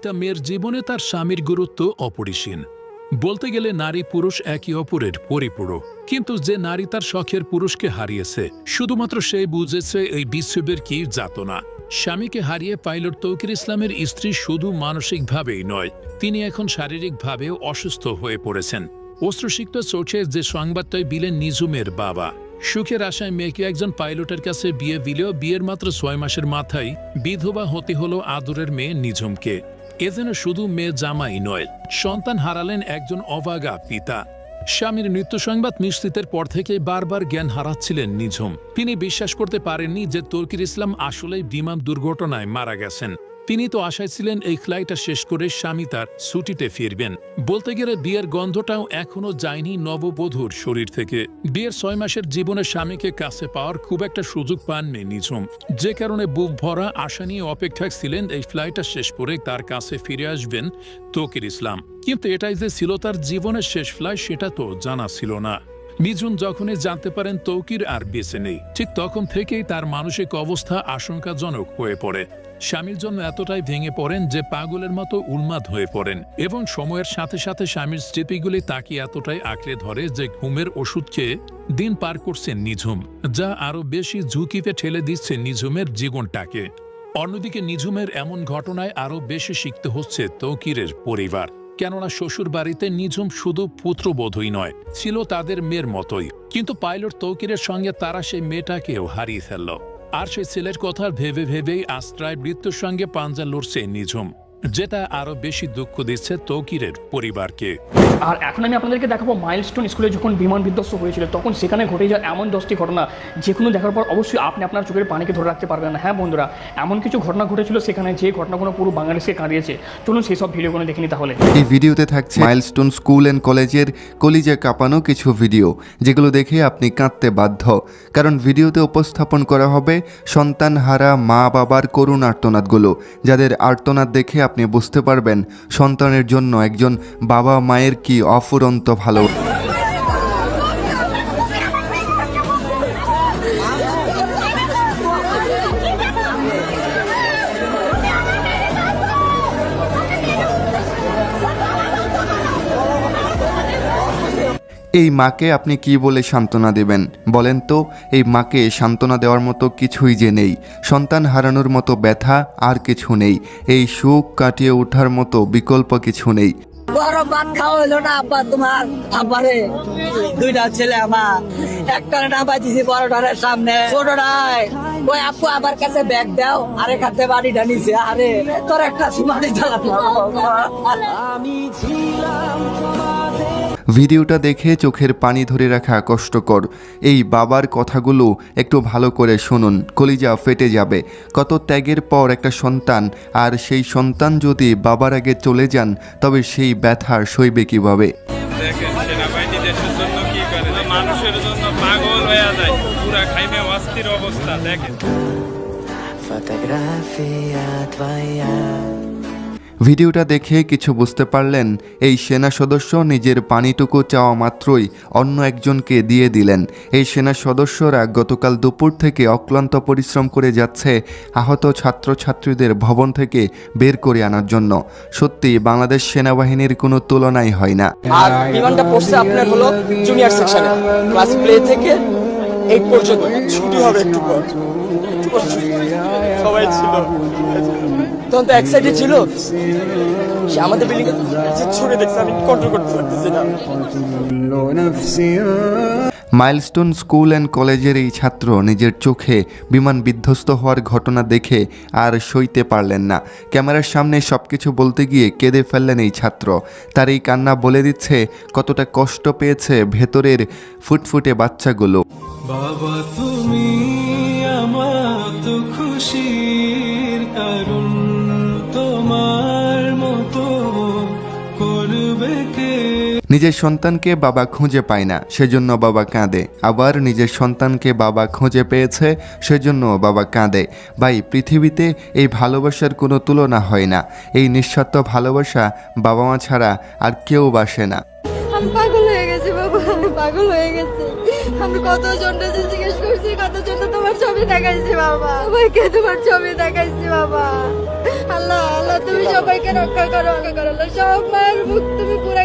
একটা মেয়ের জীবনে তার স্বামীর গুরুত্ব অপরিসীম। বলতে গেলে নারী পুরুষ একে অপরের পরিপূরক। কিন্তু যে নারী তার শখের পুরুষকে হারিয়েছে, শুধুমাত্র সে বুঝেছে এই বিশ্ববের কি যাতনা। স্বামীকে হারিয়ে পাইলট তৌকির ইসলামের স্ত্রী শুধু মানসিকভাবেই নয়, তিনি এখন শারীরিকভাবেও অসুস্থ হয়ে পড়েছেন। অস্ত্রসিক্ত চোখে যে সংবাদটাই বিলেন নিজুমের বাবা। সুখের আশায় মেয়েকে একজন পাইলটের কাছে বিয়ে দিলেও বিয়ের মাত্র ছয় মাসের মাথায় বিধবা হতে হলো আদরের মেয়ে নিঝুমকে। এ যেন শুধু মেয়ে জামাই নয়, সন্তান হারালেন একজন অবাগা পিতা। স্বামীর মৃত্যু সংবাদ নিশ্চিতের পর থেকে বারবার জ্ঞান হারাচ্ছিলেন নিঝুম। তিনি বিশ্বাস করতে পারেননি যে তর্কির ইসলাম আসলেই বিমান দুর্ঘটনায় মারা গেছেন। তিনি তো আশায় ছিলেন এই ফ্লাইটটা শেষ করে স্বামী তার ছুটিতে ফিরবেন। বলতে গেলে বিয়ের গন্ধটাও এখনও যায়নি নববধূর শরীর থেকে। বিয়ের ছয় মাসের জীবনে স্বামীকে কাছে পাওয়ার খুব একটা সুযোগ পাননি নিঝুম। যে কারণে বুক ভরা আশা নিয়ে অপেক্ষায় ছিলেন এই ফ্লাইটটা শেষ করে তার কাছে ফিরে আসবেন তকির ইসলাম। কিন্তু এটাই যে ছিল তার জীবনের শেষ ফ্লাইট, সেটা তো জানা ছিল না। মিজুন যখনই জানতে পারেন তৌকির আর বেঁচে নেই, ঠিক তখন থেকেই তার মানসিক অবস্থা আশঙ্কাজনক হয়ে পড়ে। স্বামীর জন্য এতটাই ভেঙে পড়েন যে পাগলের মতো উন্মাদ হয়ে পড়েন এবং সময়ের সাথে সাথে স্বামীর স্মৃতিগুলি তাকে এতটাই আঁকড়ে ধরে যে ঘুমের ওষুধ খেয়ে দিন পার করছেন নিঝুম, যা আরও বেশি ঝুঁকিতে ঠেলে দিচ্ছে নিঝুমের জীবনটাকে। অন্যদিকে নিঝুমের এমন ঘটনায় আরও বেশি শিখতে হচ্ছে তৌকিরের পরিবার। কেননা শ্বশুর বাড়িতে নিঝুম শুধু পুত্রবোধই নয়, ছিল তাদের মেয়ের মতোই। কিন্তু পাইলট তৌকিরের সঙ্গে তারা সেই মেয়েটাকেও হারিয়ে ফেলল। আর সেই ছেলের কথা ভেবে ভেবেই আশ্রয় মৃত্যুর সঙ্গে পাঞ্জা লড়ছে নিঝুম যেটা আরও বেশি দুঃখ দিচ্ছে তৌকিরের পরিবারকে। আর এখন আমি আপনাদেরকে দেখাবো মাইলস্টোন স্কুলে যখন বিমান বিধ্বস্ত হয়েছিল তখন সেখানে ঘটে যাওয়া এমন দশটি ঘটনা যেগুলো দেখার পর অবশ্যই আপনি আপনার চোখের পানিকে ধরে রাখতে পারবেন না। হ্যাঁ বন্ধুরা এমন কিছু ঘটনা ঘটেছিল সেখানে যে ঘটনাগুলো পুরো বাংলাদেশকে কাঁদিয়েছে। চলুন সেই সব ভিডিওগুলো দেখে নিই তাহলে। এই ভিডিওতে থাকছে মাইলস্টোন স্কুল অ্যান্ড কলেজের কলিজা কাঁপানো কিছু ভিডিও যেগুলো দেখে আপনি কাঁদতে বাধ্য। কারণ ভিডিওতে উপস্থাপন করা হবে সন্তান হারা মা বাবার করুণ আর্তনাদগুলো যাদের আর্তনাদ দেখে আপনি বুঝতে পারবেন সন্তানের জন্য একজন বাবা মায়ের কি অফুরন্ত ভালো। এই মাকে আপনি কি বলে সান্ত্বনা দেবেন? বলেন তো এই মাকে সান্ত্বনা দেওয়ার মতো কিছুই যে নেই। সন্তান হারানোর মতো ব্যথা আর কিছু নেই। এই সুখ কাটিয়ে ওঠার মতো বিকল্প কিছু নেই। বড় ভাত খাওয়া হইল না আব্বা তোমার? আব্বারে দুইটা ছেলে আমার। একটা না বাজিছি বড়টারের সামনে। ওই আপু আমার কাছে ব্যাগ দাও আরে খাতে বাড়িটা নিছে। আরে তোর একটা সুমানি আমি ছিলাম ভিডিওটা দেখে চোখের পানি ধরে রাখা কষ্টকর। এই বাবার কথাগুলো একটু ভালো করে শুনুন কলিজা ফেটে যাবে। কত ত্যাগের পর একটা সন্তান আর সেই সন্তান যদি বাবার আগে চলে যান তবে সেই ব্যথা সইবে কীভাবে? অবস্থা দেখেন। ভিডিওটা দেখে কিছু বুঝতে পারলেন, এই সেনা সদস্য নিজের পানিটুকু চাওয়া মাত্রই অন্য একজনকে দিয়ে দিলেন। এই সেনা সদস্যরা গতকাল দুপুর থেকে অক্লান্ত পরিশ্রম করে যাচ্ছে আহত ছাত্রছাত্রীদের ভবন থেকে বের করে আনার জন্য। সত্যি বাংলাদেশ সেনাবাহিনীর কোনো তুলনাই হয় না। সবাই ছিল। তখন তো এক সাইডে ছিল। সে আমাদের বিল্ডিং ছুটে দেখছে আমি কন্ট্রোল করতে পারতেছি না। মাইলস্টোন স্কুল অ্যান্ড কলেজের এই ছাত্র নিজের চোখে বিমান বিধ্বস্ত হওয়ার ঘটনা দেখে আর সইতে পারলেন না। ক্যামেরার সামনে সব কিছু বলতে গিয়ে কেঁদে ফেললেন এই ছাত্র। তার এই কান্না বলে দিচ্ছে কতটা কষ্ট পেয়েছে ভেতরের ফুটফুটে বাচ্চাগুলো। বাবা তুমি আমার তো খুশির কারণ। নিজের সন্তানকে বাবা খুঁজে পায় না, সেজন্য বাবা কাঁদে। আবার নিজের সন্তানকে বাবা খুঁজে পেয়েছে, সেজন্য বাবা কাঁদে। ভাই, পৃথিবীতে এই ভালোবাসার কোনো তুলনা হয় না। এই নিঃস্বার্থ ভালোবাসা বাবা মা ছাড়া আর কেউ বাসে না। পাগল হয়ে বাবা পাগল হয়ে আমি জিজ্ঞেস করছি তোমার ছবি দেখাইছি বাবা? সবাইকে তোমার ছবি দেখাইছি বাবা। আল্লাহ আল্লাহ, তুমি সবাইকে রক্ষা করো রক্ষা করো। সব মায়ের মুখ তুমি পুরা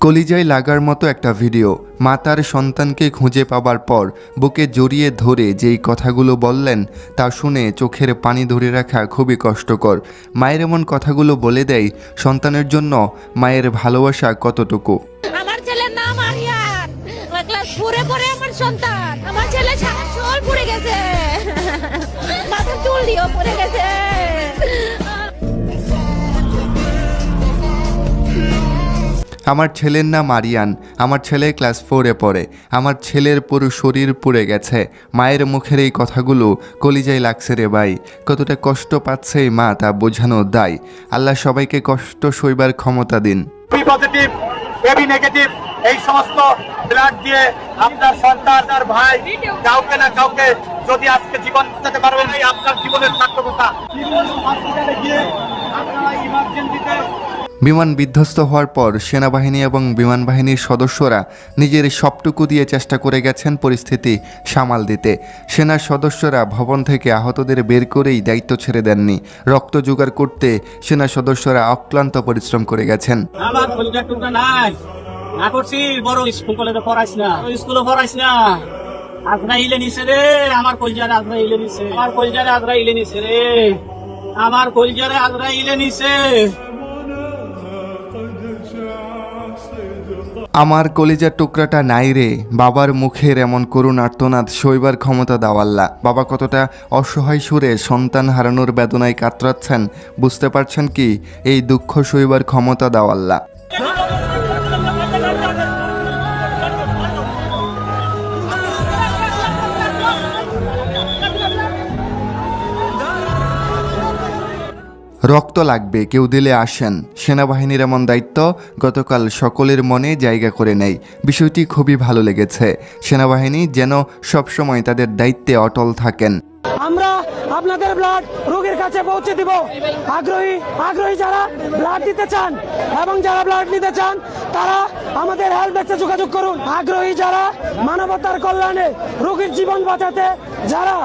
কলিজায় লাগার মতো একটা ভিডিও মা তার সন্তানকে খুঁজে পাবার পর বুকে জড়িয়ে ধরে যেই কথাগুলো বললেন তা শুনে চোখের পানি ধরে রাখা খুবই কষ্টকর। মায়ের এমন কথাগুলো বলে দেয় সন্তানের জন্য মায়ের ভালোবাসা কতটুকু? আমার ছেলের নাম আরিয়ান। ক্লাস ফোরে পড়ে আমার সন্তান। আমার ছেলে সারা চুল পড়ে গেছে। মাথার চুল দিয়েও পড়ে গেছে। আমার ছেলের নাম আরিয়ান। আমার ছেলে ক্লাস ফোরে পড়ে। আমার ছেলের পুরো শরীর পুড়ে গেছে। মায়ের মুখের এই কথাগুলো কলিজায় লাগছে রে ভাই। কতটা কষ্ট পাচ্ছে এই মা তা বোঝানো দায়। আল্লাহ সবাইকে কষ্ট সইবার ক্ষমতা দিন। পজিটিভ এবি নেগেটিভ এই সমস্ত ব্লাড দিয়ে আপনার সন্তান আপনার ভাই কাউকে না কাউকে যদি আজকে জীবন বাঁচাতে পারবেন এই আপনার জীবনের সার্থকতা হসপিটালে গিয়ে আপনারা ইমার্জেন্সিতে বিমান বিধ্বস্ত হওয়ার পর সেনাবাহিনী এবং বিমান বাহিনীর সদস্যরা নিজের সবটুকু দিয়ে চেষ্টা করে গেছেন পরিস্থিতি সামাল দিতে। সেনার সদস্যরা ভবন থেকে আহতদের বের করেই দায়িত্ব ছেড়ে দেননি। রক্ত জোগাড় করতে সেনা সদস্যরা অক্লান্ত পরিশ্রম করে গেছেন। আমার কলিজার আজরা ইলে নিছে। আমার কলজারে ইলে নিছে। আমার কলিজার টুকরাটা নাই রে। বাবার মুখের এমন করুণ আর্তনাদ সইবার ক্ষমতা দাওয়াল্লা বাবা কতটা অসহায় সুরে সন্তান হারানোর বেদনায় কাতরাচ্ছেন, বুঝতে পারছেন কি? এই দুঃখ সইবার ক্ষমতা দাওয়াল্লা রক্ত লাগবে, কেউ দিলে আসেন। সেনাবাহিনীর এমন দায়িত্ব গতকাল সকলের মনে জায়গা করে নেয়। বিষয়টি খুবই ভালো লেগেছে। সেনাবাহিনী যেন সবসময় তাদের দায়িত্বে অটল থাকেন। আমরা আপনাদের ব্লাড রোগীর কাছে পৌঁছে দিব। আগ্রহী আগ্রহী যারা ব্লাড দিতে চান এবং যারা ব্লাড নিতে চান তারা আমাদের হেল্প ডেস্কে যোগাযোগ করুন। আগ্রহী যারা মানবতার কল্যাণে রোগীর জীবন বাঁচাতে যারা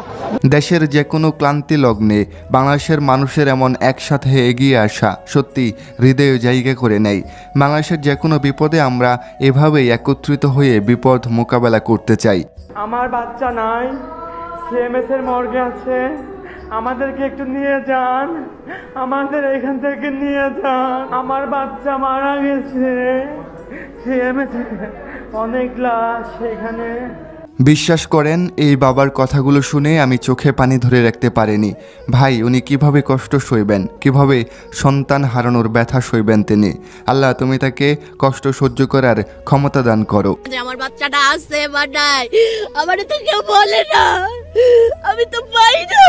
দেশের যে কোনো ক্লান্তি লগ্নে বাংলাদেশের মানুষের এমন একসাথে এগিয়ে আসা সত্যি হৃদয়ে জায়গা করে নেয়। বাংলাদেশের যে কোনো বিপদে আমরা এভাবেই একত্রিত হয়ে বিপদ মোকাবেলা করতে চাই। আমার বাচ্চা নাই সিএমএস এর মর্গে আছে। আমাদেরকে একটু নিয়ে যান। আমাদের এখান থেকে নিয়ে যান। আমার বাচ্চা মারা গেছে। সিএমএস অনেক লাশ সেখানে বিশ্বাস করেন, এই বাবার কথাগুলো শুনে আমি চোখে পানি ধরে রাখতে পারিনি। ভাই, উনি কীভাবে কষ্ট সইবেন? কীভাবে সন্তান হারানোর ব্যথা সইবেন তিনি? আল্লাহ, তুমি তাকে কষ্ট সহ্য করার ক্ষমতা দান করো। আমার বাচ্চাটা আছে বা নাই আমার তো কেউ বলে না। আমি তো পাই না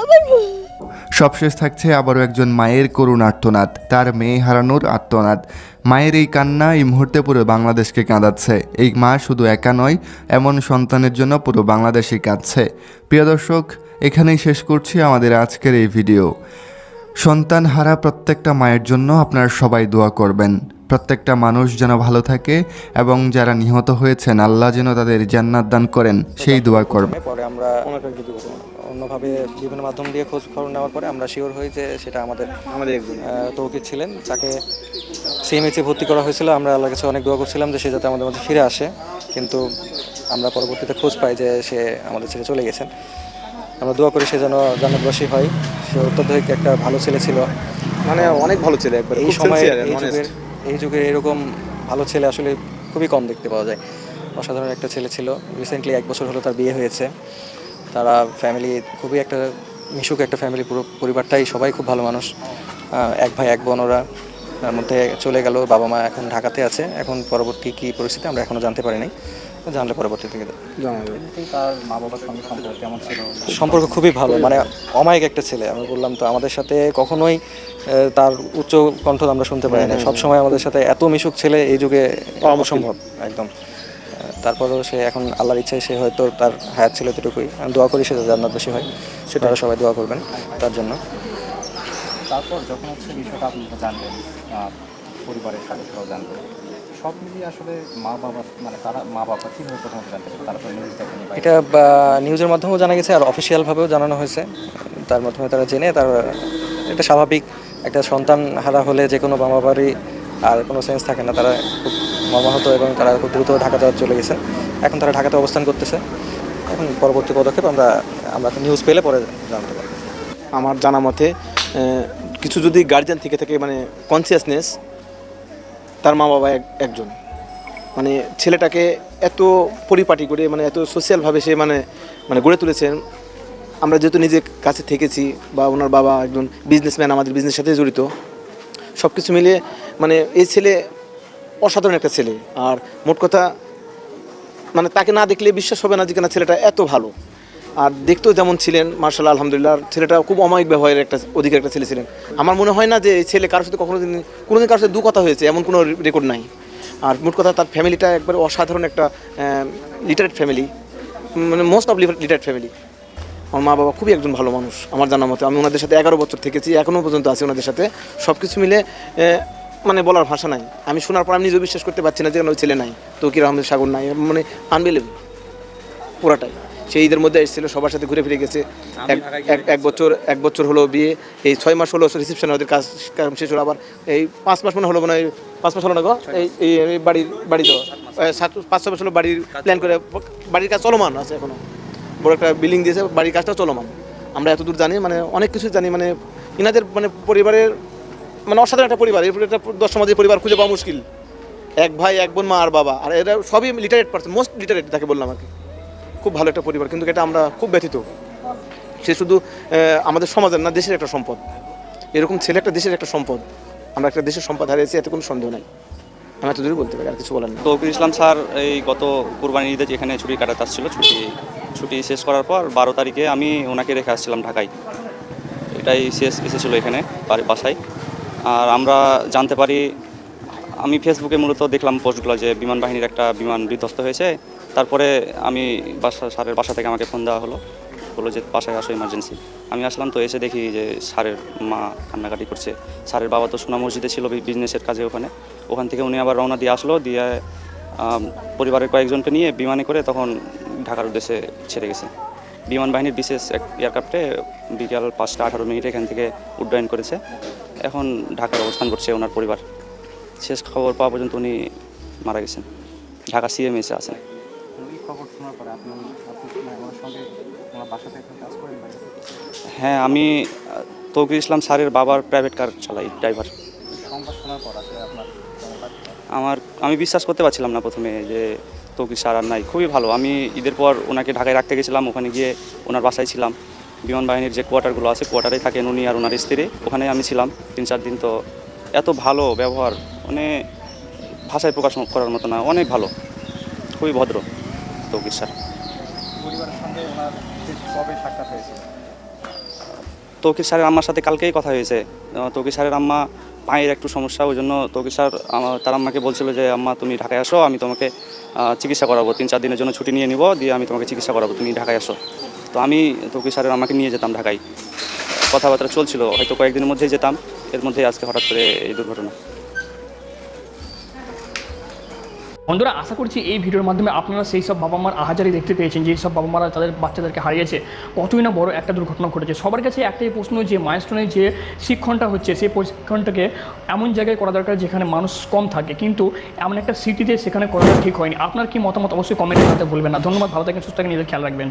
আমার সবশেষ থাকছে আবারও একজন মায়ের করুণ আর্তনাদ। তার মেয়ে হারানোর আর্তনাদ। মায়ের এই কান্না এই মুহূর্তে পুরো বাংলাদেশকে কাঁদাচ্ছে। এই মা শুধু একা নয়, এমন সন্তানের জন্য পুরো বাংলাদেশই কাঁদছে। প্রিয় দর্শক, এখানেই শেষ করছি আমাদের আজকের এই ভিডিও। সন্তান হারা প্রত্যেকটা মায়ের জন্য আপনারা সবাই দোয়া করবেন। প্রত্যেকটা মানুষ যেন ভালো থাকে এবং যারা নিহত হয়েছেন আল্লাহ যেন তাদের জান্নাত দান করেন সেই দোয়া করবেন পরে আমরা অন্যভাবে বিভিন্ন মাধ্যম দিয়ে খোঁজ খবর নেওয়ার পরে আমরা শিওর হই যে সেটা আমাদের আমাদের একজন। তৌকির ছিলেন যাকে সিএমএইচে ভর্তি করা হয়েছিল। আমরা আল্লাহর কাছে অনেক দোয়া করছিলাম যে সে যাতে আমাদের মধ্যে ফিরে আসে। কিন্তু আমরা পরবর্তীতে খোঁজ পাই যে সে আমাদের ছেড়ে চলে গেছেন। আমরা দোয়া করি সে যেন জান্নাতবাসী হয়। সে অত্যাধিক একটা ভালো ছেলে ছিল। মানে অনেক ভালো ছেলে একবার এই সময় এই যুগে এরকম ভালো ছেলে আসলে খুবই কম দেখতে পাওয়া যায়। অসাধারণ একটা ছেলে ছিল। রিসেন্টলি এক বছর হলো তার বিয়ে হয়েছে। তারা ফ্যামিলি খুবই একটা মিশুক একটা ফ্যামিলি পুরো পরিবারটাই সবাই খুব ভালো মানুষ। এক ভাই, এক বোন ওরা। তার মধ্যে চলে গেল বাবা মা এখন ঢাকাতে আছে। এখন পরবর্তী কী পরিস্থিতি আমরা এখনও জানতে পারি নাই। জানলে পরবর্তী থেকে। তার মা বাবার সঙ্গে সম্পর্ক কেমন ছিল? সম্পর্ক খুবই ভালো মানে অমায়িক একটা ছেলে। আমি বললাম তো আমাদের সাথে কখনোই তার উচ্চ কণ্ঠ আমরা শুনতে পারি না। সবসময় আমাদের সাথে এত মিশুক ছেলে এই যুগে অসম্ভব একদম। তারপরেও সে এখন আল্লাহর ইচ্ছায় সে হয়তো তার হায়াত ছিল এতটুকুই। আমি দোয়া করি সে জান্নাত বেশি হয়। সেটা সবাই দোয়া করবেন তার জন্য। তারপর যখন হচ্ছে বিষয়টা আপনি জানলেন আহ, পরিবারের সদস্যরাও জানলেন সব মিলিয়ে আসলে মা বাবা মানে তারা মা বাবা কীভাবে প্রথমত জানতে পারে তারা তো নিউজ দেখেনি এটা নিউজের মাধ্যমেও জানা গেছে আর অফিসিয়ালভাবেও জানানো হয়েছে। তার মাধ্যমে তারা জেনে তার এটা স্বাভাবিক। একটা সন্তান হারা হলে যে কোনো বাবা বাড়ি আর কোনো সেন্স থাকে না। তারা খুব মর্মাহত এবং তারা খুব দ্রুত ঢাকা যাওয়ার চলে গেছে। এখন তারা ঢাকাতে অবস্থান করতেছে। এখন পরবর্তী পদক্ষেপ আমরা আমরা নিউজ পেলে পরে জানতে পারব। আমার জানা মতে কিছু যদি গার্জিয়ান থেকে থাকে মানে কনসিয়াসনেস তার মা বাবা এক- একজন। মানে ছেলেটাকে এত পরিপাটি করে মানে এত সোশ্যালভাবে সে মানে মানে গড়ে তুলেছেন। আমরা যেহেতু নিজের কাছে থেকেছি বা ওনার বাবা একজন বিজনেসম্যান আমাদের বিজনেসের সাথে জড়িত। সব কিছু মিলিয়ে মানে এই ছেলে অসাধারণ একটা ছেলে। আর মোট কথা মানে তাকে না দেখলে বিশ্বাস হবে না যে কেনা ছেলেটা এত ভালো। আর দেখতেও যেমন ছিলেন মার্শাল আলহামদুলিল্লাহ, ছেলেটা খুব অমায়িক ব্যবহারের একটা অধিকার একটা ছেলে ছিলেন। আমার মনে হয় না যে এই ছেলে কারোর সাথে কখনো দিন কারোর সাথে দু কথা হয়েছে, এমন কোনো রেকর্ড নাই। আর মোট কথা তার ফ্যামিলিটা একবার অসাধারণ একটা লিটারেট ফ্যামিলি মানে মোস্ট অফ লিটারেট ফ্যামিলি আমার মা বাবা খুবই একজন ভালো মানুষ, আমার জানা মতে। আমি ওনাদের সাথে এগারো বছর থেকেছি এখনও পর্যন্ত আছি ওনাদের সাথে। সব কিছু মিলে মানে বলার ভাষা নাই। আমি শোনার পর আমি নিজেও বিশ্বাস করতে পারছি না যে ওই ছেলে নাই, তৌকির আহমেদ সাগর নাই মানে আনবিলেবল পুরাটাই। সেই ঈদের মধ্যে এসেছিল সবার সাথে ঘুরে ফিরে গেছে। এক- বছর এক বছর হলো বিয়ে এই ছয় মাস হলো রিসেপশনে ওদের কাজ শেষ হলো আবার এই পাঁচ মাস মনে হলো মানে এই পাঁচ মাস হলো না গো? এই এই বাড়ির বাড়ি তো সাত পাঁচ ছয় মাস হলো বাড়ির প্ল্যান করে বাড়ির কাজ চলমান আছে এখনও। বড় একটা বিল্ডিং দিয়েছে বাড়ির কাজটা চলমান। আমরা এতদূর জানি মানে অনেক কিছু জানি মানে ইনাদের মানে পরিবারের মানে অসাধারণ একটা পরিবার এরপরে একটা দশ সমাজের পরিবার খুঁজে পাওয়া মুশকিল। এক ভাই এক বোন মা আর বাবা আর এরা সবই লিটারেট পার্সন মোস্ট লিটারেট তাকে বললাম আর কি। খুব ভালো একটা পরিবার, কিন্তু এটা আমরা খুব ব্যথিত। সে শুধু আমাদের সমাজের না, দেশের একটা সম্পদ। এরকম ছেলে একটা দেশের একটা সম্পদ। আমরা একটা দেশের সম্পদ হারিয়েছি, এতে কোনো সন্দেহ নাই। আমি এতদূরই বলতে পারি, আর কিছু বলার নেই। তৌকির ইসলাম স্যার, এই গত কুরবানি ঈদে যেখানে ছুটি কাটাতে আসছিল, ছুটি ছুটি শেষ করার পর বারো তারিখে আমি ওনাকে রেখে আসছিলাম ঢাকায়। এটাই শেষ এসেছিল এখানে বাসায়। আর আমরা জানতে পারি, আমি ফেসবুকে মূলত দেখলাম পোস্টগুলো যে বিমান বাহিনীর একটা বিমান বিধ্বস্ত হয়েছে। তারপরে আমি বাসা স্যারের বাসা থেকে আমাকে ফোন দেওয়া হলো। বলল যে, বাসায় আসো ইমার্জেন্সি আমি আসলাম তো, এসে দেখি যে, স্যারের মা কান্নাকাটি করছে। স্যারের বাবা তো সোনা মসজিদে ছিল বিজনেসের কাজে ওখানে। ওখান থেকে উনি আবার রওনা দিয়ে আসলো, দিয়ে পরিবারের কয়েকজনকে নিয়ে বিমানে করে তখন ঢাকার উদ্দেশ্যে ছেড়ে গেছে। বিমান বাহিনীর বিশেষ এক এয়ারক্রাফটে বিকাল পাঁচটা আঠারো মিনিটে এখান থেকে উড্ডয়ন করেছে। এখন ঢাকায় অবস্থান করছে ওনার পরিবার। শেষ খবর পাওয়া পর্যন্ত উনি মারা গেছেন। ঢাকা সিএমএসে আছেন। খবর শোনার পরে আপনি আপনি ওনার সঙ্গে ওনার বাসাতে কাজ করেন হ্যাঁ আমি তৌকির ইসলাম স্যারের বাবার প্রাইভেট কার চালাই ড্রাইভার সংবাদ শোনার পর আসলে আপনার আমার আমি বিশ্বাস করতে পারছিলাম না প্রথমে যে তৌকির স্যার আর নাই। খুবই ভালো। আমি ঈদের পর ওনাকে ঢাকায় রাখতে গেছিলাম ওখানে গিয়ে ওনার বাসায় ছিলাম। বিমান বাহিনীর যে কোয়ার্টারগুলো আছে কোয়ার্টারে থাকেন উনি আর ওনার স্ত্রী। ওখানে আমি ছিলাম তিন চার দিন। তো এত ভালো ব্যবহার মানে ভাষায় প্রকাশ করার মতো না অনেক ভালো। খুবই ভদ্র। তৌকির স্যার তৌকির স্যারের আম্মার সাথে কালকেই কথা হয়েছে। তৌকির স্যারের আম্মা পায়ের একটু সমস্যা ওই জন্য তৌকির স্যার তার আম্মাকে বলছিল যে আম্মা তুমি ঢাকায় আসো আমি তোমাকে চিকিৎসা করাবো। তিন চার দিনের জন্য ছুটি নিয়ে নিব দিয়ে আমি তোমাকে চিকিৎসা করাবো তুমি ঢাকায় আসো। তো আমি তৌকির স্যারের আমাকে নিয়ে যেতাম ঢাকায়। কথাবার্তা চলছিল হয়তো কয়েকদিনের মধ্যেই যেতাম এর মধ্যেই আজকে হঠাৎ করে এই দুর্ঘটনা। বন্ধুরা, আশা করছি এই ভিডিওর মাধ্যমে আপনারা সেই সব বাবা মার আহাজারি দেখতে পেয়েছেন যেই সব বাবা মারা তাদের বাচ্চাদেরকে হারিয়েছে। কতই না বড় একটা দুর্ঘটনা ঘটেছে। সবার কাছে একটাই প্রশ্ন, যে মাইলস্টোনের যে শিক্ষণটা হচ্ছে, সেই প্রশিক্ষণটাকে এমন জায়গায় করা দরকার যেখানে মানুষ কম থাকে। কিন্তু এমন একটা সিটিতে সেখানে করাটা ঠিক হয়নি। আপনার কি মতামত অবশ্যই কমেন্টে জানাতে ভুলবেন না। ধন্যবাদ, ভালো থাকেন, সুস্থ থাকেন, নিজের খেয়াল রাখবেন।